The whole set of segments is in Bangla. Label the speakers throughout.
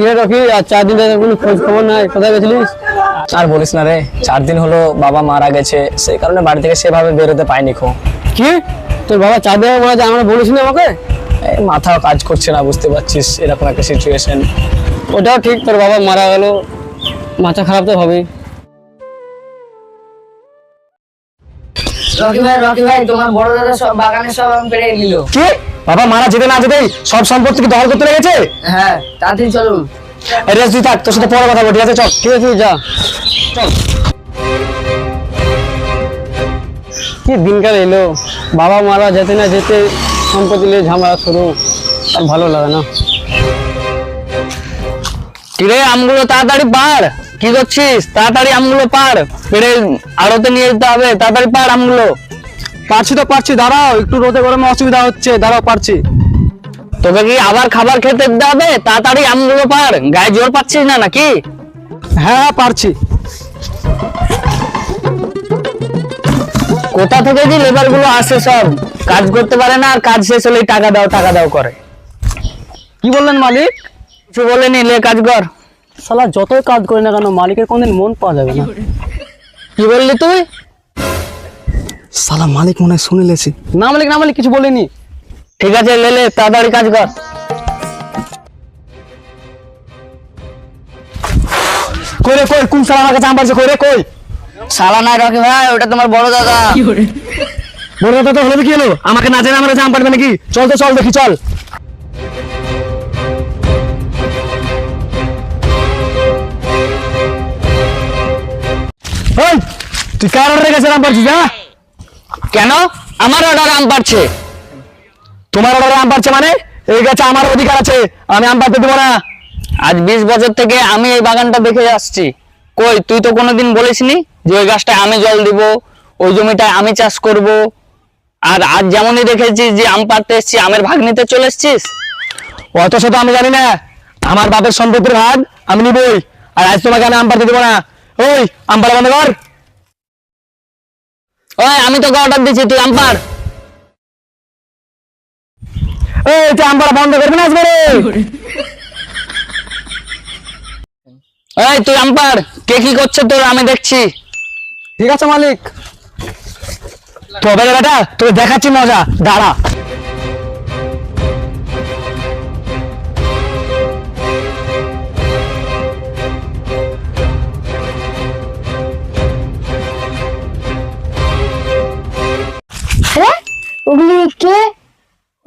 Speaker 1: কি রে রকি আর চার দিন ধরে কোনো খোঁজ খবর নাই। কোথায় গেছিলিস?
Speaker 2: আর বলিস না রে চার দিন হলো বাবা মারা গেছে সেই কারণে বাড়ি থেকে সেভাবে বেরোতে পাইনি খো
Speaker 1: কি? তোর বাবা চার দিন মারা যায় আমরা বলিস না আমাকে?
Speaker 2: মাথাও কাজ করছে না বুঝতে পারছিস এরকম একটা সিচুয়েশন
Speaker 1: ওটাও ঠিক তোর বাবা মারা গেল মাথা খারাপ তো হবেই।
Speaker 3: রকি ভাই রকি ভাই তোমার বড় দাদা সব বাগানের সব আম পেড়ে নিল।
Speaker 2: কি? বাবা মারা যেতে না যেতেই সব সম্পত্তি কি দখল করতে লেগেছে?
Speaker 3: হ্যাঁ তাড়াতাড়ি চলুন।
Speaker 2: রেস তুই থাক তোর সাথে পরে কথা বল ঠিক আছে? চল।
Speaker 1: ঠিক আছে যা। কি দিনকাল এলো? বাবা মারা যেতে না যেতে সম্পত্তি নিয়ে ঝামেলা শুরু। আর ভালো লাগে না।
Speaker 2: কিরে আমগুলো তাড়াতাড়ি পার কি করছিস? তাড়াতাড়ি আমগুলো পার পেরে আড়তে নিয়ে যেতে হবে। তাড়াতাড়ি পার আমগুলো।
Speaker 1: পারছি তো পারছি। দাঁড়াও একটু রোদে গরমে অসুবিধা হচ্ছে। দাঁড়াও পারছি।
Speaker 2: তোকে কি আবার খাবার খেতে দিতে হবে? তাড়াতাড়ি আমগুলো পার গায়ে জোর পাচ্ছিস না নাকি?
Speaker 1: হ্যাঁ হ্যাঁ পারছি।
Speaker 2: কোথা থেকে যে লেবারগুলো আসে সব? কাজ করতে পারে না আর কাজ শেষ হলেই টাকা দাও টাকা দাও করে।
Speaker 1: কি বললেন মালিক?
Speaker 2: কিছু বলেনি লে কাজ কর।
Speaker 1: শালা যতই কাজ করি না কেন মালিকের কোনদিন মন পাওয়া যাবে না।
Speaker 2: কি বললি তুই?
Speaker 1: শালা মালিক মনে হয় শুনে লেছি। না মালিক না মালিক কিছু বলেনি।
Speaker 2: ঠিক আছে লে লে তাড়াতাড়ি কাজ কর।
Speaker 1: কই রে কই কোন শালা আমার কাছে আম পারছে কই রে কই?
Speaker 2: শালা নাই রকি ভাই ওটা তোমার বড় দাদা।
Speaker 1: বড় কথা তো হলো কি হলো? আমাকে না জেনে আমার কাছে আম পারবে নাকি চল তো চল দেখি চল। তুই কার অর্ডারে গেছে পারছিস হ্যাঁ?
Speaker 2: কেন? আমার অর্ডার আম পাচ্ছে
Speaker 1: তোমার অর্ডারে আম পারছে মানে? এই গাছে আমার অধিকার আছে আমি আম পারতে দেবো না।
Speaker 2: আজ বিশ বছর থেকে আমি এই বাগানটা দেখে আসছি। কই তুই তো কোনোদিন বলিসনি যে ওই গাছটায় আমি জল দিব ওই জমিটায় আমি চাষ করব? আর আজ যেমনই দেখেছিস যে আম পাড়তে এসছি আমের ভাগ নিতে চলে এসছিস?
Speaker 1: অত শত আমি জানি না আমার বাপের সম্পত্তির ভাগ আমি নিবই আর আজ তোমাকে আমি আম পারতে দেবো না। ওই আম পাড়া বন্ধ কর।
Speaker 2: ওই আমি তোকে অর্ডার দিচ্ছি তুই আম্পার
Speaker 1: এই তুই আম্পার বন্ধ করবি না
Speaker 2: আসবে তুই আম্পার কে কি করছে তোর? আমি দেখছি।
Speaker 1: ঠিক আছে মালিক। তবে রে বেটা তোকে দেখাচ্ছি মজা। দাঁড়া।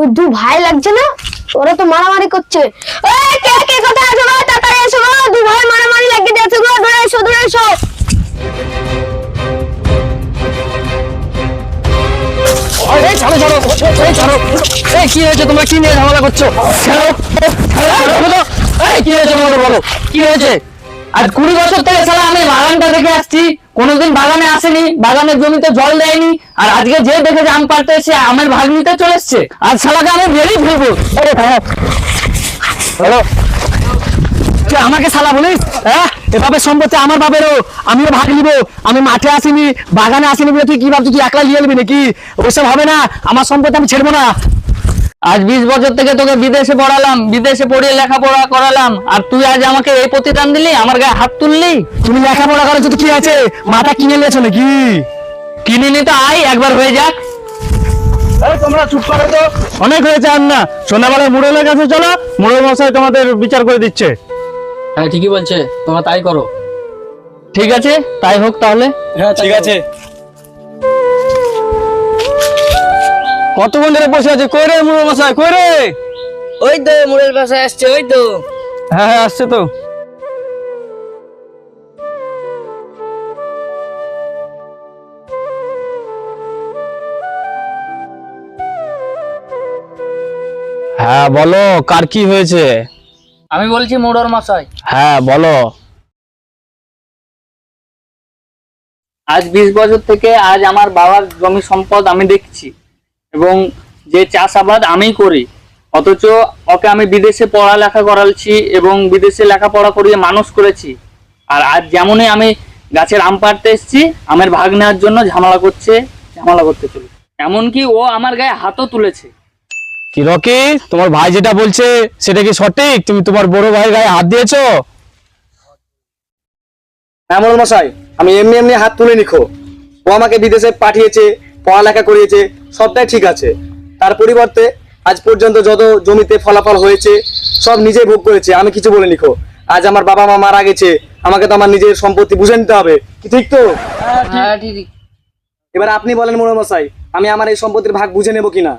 Speaker 4: ওই দু ভাই লাগছে না? ওরা তো মারামারি করছে। এই কে কে তাড়াতাড়ি এসো দু ভাই মারামারি লাগিয়ে দিয়েছে গো। দূরে এসো দূরে এসো।
Speaker 1: ছাড়ো ছাড়ো। ছাড়ো। তোমরা ঝামেলা করছ? ছাড়ো। ছাড়ো, কি হয়েছে? বলো কি হয়েছে?
Speaker 2: আর কুড়ি বছর থেকে সালা আমি বাগানটা দেখে আসছি। কোনোদিন বাগানে আসেনি, বাগানের জমিতে জল দেয়নি, আর আজকে যে দেখে যে আম পাড়তে এসে আমের ভাগ নিতে চলে এসছে। আর শালাকে আমি বেরিয়ে ফেলব।
Speaker 1: আমাকে শালা বলিস? হ্যাঁ? এভাবে সম্পত্তি আমার বাপেরও। আমিও ভাগ নিব। আমি মাঠে আসিনি, বাগানে আসিনি বলে তুই কি ভাবছিস? তুই একলা নিয়ে নিবি নাকি? ওসব হবে না। আমার সম্পত্তি আমি ছেড়বো না।
Speaker 2: আজ বিশ বছর থেকে তোকে বিদেশে পড়ালাম বিদেশে পড়িয়ে লেখাপড়া করালাম আর তুই আজ আমাকে এই প্রতিদান দিলি আমার গায়ে হাত তুললি?
Speaker 1: তুমি লেখাপড়া করেছ তো কি আছে? মাথা কিনে নিয়েছো নাকি?
Speaker 2: কিনিনি তো আই একবার হয়ে যাক।
Speaker 1: তোমরা চুপ করো তো। অনেক হয়েছে আর না সন্ধ্যাবেলায় মুড়েলের কাছে চলো মুড়েল মশাই তোমাদের বিচার করে দিচ্ছে।
Speaker 5: হ্যাঁ ঠিকই বলছে। তোমরা তাই করো।
Speaker 2: ঠিক আছে তাই হোক তাহলে।
Speaker 1: হ্যাঁ ঠিক আছে। কতক্ষণ ধরে বসে আছে? কই রে মুড়েল মশাই? কই রে?
Speaker 3: ওই তো মুড়ের বাসায় আসছে ওই তো।
Speaker 1: হ্যাঁ হ্যাঁ আসছে তো। হ্যাঁ বলো কার কি হয়েছে?
Speaker 5: আমি বলছি মোড়র মশাই।
Speaker 1: হ্যাঁ বলো।
Speaker 2: আজ বিশ বছর থেকে আজ আমার বাবার জমি সম্পদ আমি দেখছি। এবং যে চাষাবাদ আমি করি অথচ ওকে আমি বিদেশে পড়ালেখা করালছি এবং বিদেশে লেখাপড়া করিয়ে মানুষ করেছি। আর আজ যেমনই আমি গাছের আম পাড়তে এসেছি আমের ভাগ নেওয়ার জন্য ঝামেলা করছে ঝামেলা করতে চলে এমনকি ও আমার গায়ে হাতও তুলেছে।
Speaker 1: কি রকি তোমার ভাই যেটা বলছে সেটা কি সঠিক? তুমি তোমার বড় ভাইয়ের গায়ে হাত দিয়েছ?
Speaker 6: হ্যাঁ মশাই আমি এমনি এমনি হাত তুলে নিখো। ও আমাকে বিদেশে পাঠিয়েছে পড়ালেখা করিয়েছে সবটাই ঠিক আছে। তার পরিবর্তে আজ পর্যন্ত যত জমিতে ফলাফল হয়েছে সব নিজে ভোগ করেছে। আমি কিছু বলে নিখো আজ আমার বাবা মা মারা গেছে আমাকে তো আমার নিজের সম্পত্তি বুঝে নিতে হবে। কি ঠিক তো?
Speaker 3: হ্যাঁ
Speaker 6: এবার আপনি বলেন মশাই আমি আমার এই সম্পত্তির ভাগ বুঝে নেব কিনা?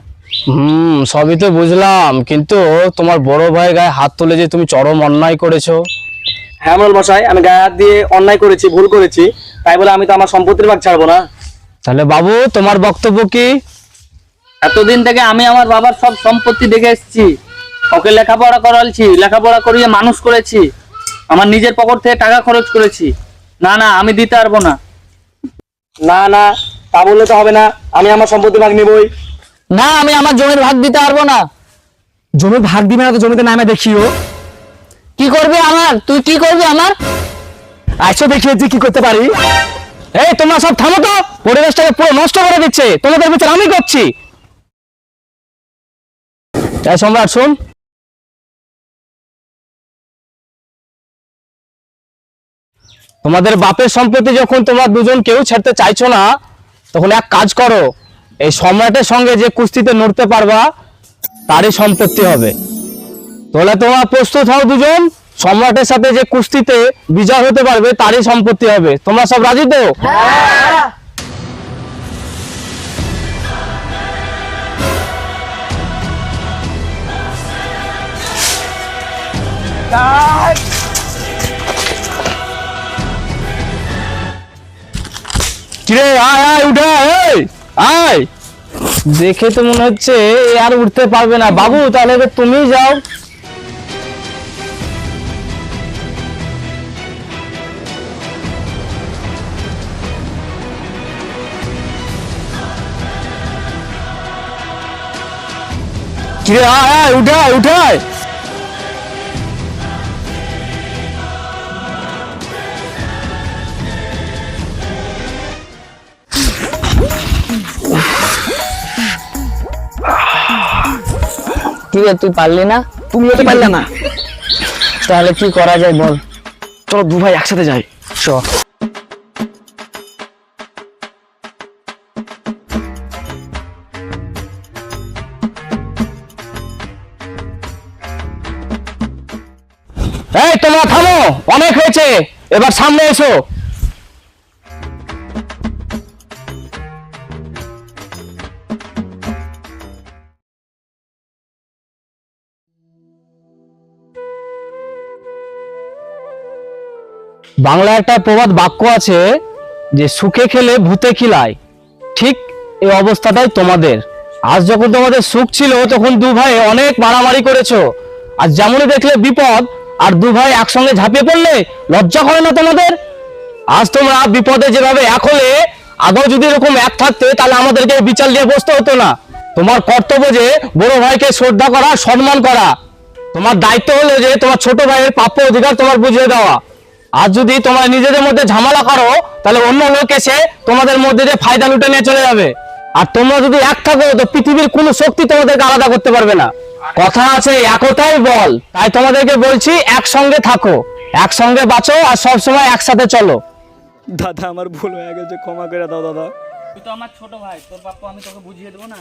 Speaker 1: হুম সবই তো বুঝলাম কিন্তু তোমার বড় ভাইয়ের গায়ে হাত তুলে যে তুমি চরম অন্যায় করেছ।
Speaker 6: হ্যাঁ মোড়ল মশাই আমি গায়ে হাত দিয়ে অন্যায় করেছি ভুল করেছি। তাই বলে আমি তো আমার সম্পত্তির ভাগ ছাড়বো না।
Speaker 1: তাহলে বাবু তোমার বক্তব্য কি?
Speaker 2: এতদিন থেকে আমি আমার বাবার সব সম্পত্তি দেখে এসেছি। ওকে লেখাপড়া করালছি লেখাপড়া করিয়ে মানুষ করেছি। আমার নিজের পকেট থেকে টাকা খরচ করেছি। না না আমি দিতে পারব না।
Speaker 6: না না তা বললে তো হবে না। আমি আমার সম্পত্তি ভাগ নেবই।
Speaker 5: না আমি আমার জমির ভাগ দিতে পারব না।
Speaker 1: জমি ভাগ দিবে না তো জমিতে নামে দেখিও
Speaker 5: কি করবি আমার? তুই কি করবি আমার?
Speaker 1: আইসো দেখিয়েছি কি করতে পারি? এই তোমরা সব থামো তো। পরিবেশটাকে পুরো নষ্ট করে দিচ্ছে। তোমাদের বিচার আমি করছি। সম্রাট, শুন। তোমাদের বাপের সম্পত্তি যখন তোমরা দুজন কেউ ছাড়তে চাইছো না, তখন এক কাজ করো, এই সম্রাটের সঙ্গে যে কুস্তিতে নড়তে পারবা, তারই সম্পত্তি হবে। তাহলে তোমরা প্রস্তুত হও দুজন, সম্রাটের সাথে যে কুস্তিতে বিজয় হতে পারবে, তারই সম্পত্তি হবে। তোমরা সব রাজি তো? কিরে আয় আয় উঠে এই, আয়। দেখে তো মনে হচ্ছে আর উঠতে পারবে না। বাবু তাহলে তুমি যাও। কিরে আয় আয় উঠে আয়
Speaker 5: কি রে তুই পারলি না?
Speaker 1: তুমি হতে পারলে না।
Speaker 5: তাহলে কি করা যায় বল?
Speaker 1: চলো দু ভাই একসাথে যাই। চ। এই তোমরা থামো। অনেক হয়েছে। এবার সামনে এসো। বাংলা একটা প্রবাদ বাক্য আছে যে, সুখে খেলে ভূতে খিলায়। ঠিক এই অবস্থাটাই তোমাদের। আজ যখন তোমাদের সুখ ছিল, তখন দু ভাই অনেক মারামারি করেছ। আর যেমনই দেখলে বিপদ, আর দু ভাই একসঙ্গে ঝাঁপিয়ে পড়লে লজ্জা করে না তোমাদের? আজ তোমরা বিপদে যেভাবে এক হলে, আগেও যদি এরকম এক থাকতে, তাহলে আমাদেরকে বিচার দিয়ে বসতে হতো না। তোমার কর্তব্য যে, বড় ভাইকে শ্রদ্ধা করা, সম্মান করা। তোমার দায়িত্ব হলো যে, তোমার ছোট ভাইয়ের প্রাপ্য অধিকার তোমার বুঝিয়ে দেওয়া। আর যদি তোমরা নিজেদের মধ্যে ঝামেলা করো তাহলে অন্য লোক এসে তোমাদের মধ্যে দিয়ে ফায়দা লুটে নিয়ে চলে যাবে। আর তোমরা যদি এক থাকো তো পৃথিবীর কোনো শক্তি তোমাদেরকে আলাদা করতে পারবে না। কথা আছে একতাই বল। তাই তোমাদেরকে বলছি একসঙ্গে থাকো। একসঙ্গে বাঁচো আর সবসময় একসাথে চলো।
Speaker 6: দাদা আমার ভুল হয়ে গেছে ক্ষমা করে দাও দাদা।
Speaker 2: তুই তো আমার ছোট ভাই তোর বাপ্পা আমি তোকে বুঝিয়ে দেবো না?